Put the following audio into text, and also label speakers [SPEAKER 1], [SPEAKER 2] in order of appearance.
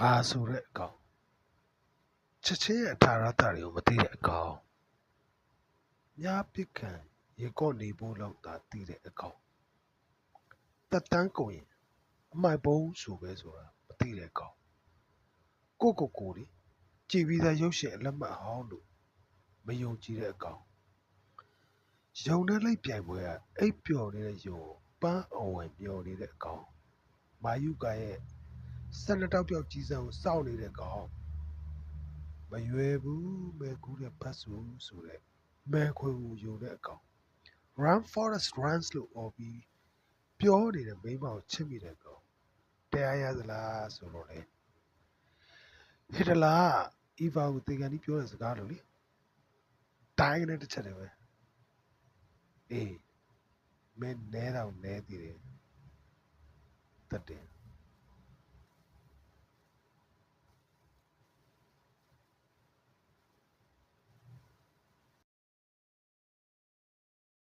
[SPEAKER 1] ငါဆိုတဲ့အကောင်ချက်ချင်းရဲ့အထာရတာတွေကိုမသိတဲ့အကောင်ညာပစ်ခံရေကော့နေဖို့လောက်သာသိတဲ့အကောင်တက်တန်းကုန်ရင်အမိုက်ဘုံဆိုပဲဆိုတာမသိတဲ့အကောင်ကိုကိုကိုလေကြည်ပြီးသားရုပ်ရှင်အလက်မှတ်ဟောင်းလို့မယုံကြည်တဲ့အကောင်ယုံတဲ့လိုက်ပြိုင်ပွဲကအိပ်ပျော်နေတဲ့ယုံကိုပန်းအဝယ်ပျော်နေတဲ့အကောင်မာယုကရဲ့ ဆက်လက်တောက်ပြောက်ကြီးစံကိုစောင့်နေတဲ့ကောင်မရွယ်ဘူးမဲကူးတဲ့ဘတ်ဆူဆိုတဲ့မဲခွေကိုယူတဲ့အကောင် run forest runs လို့អော်ပြီးပြောနေတဲ့မိန်းမကိုချစ်မိတဲ့ကောင်တရားရသလားဆိုတော့လေဟစ်တလာအီဗာကိုတေကန်ဒီပြောတဲ့စကားလို့လေတိုင်းနဲ့တစ်ချက်တည်းပဲအေးမင်းနဲတော့နဲသေးတယ်တတ်တယ်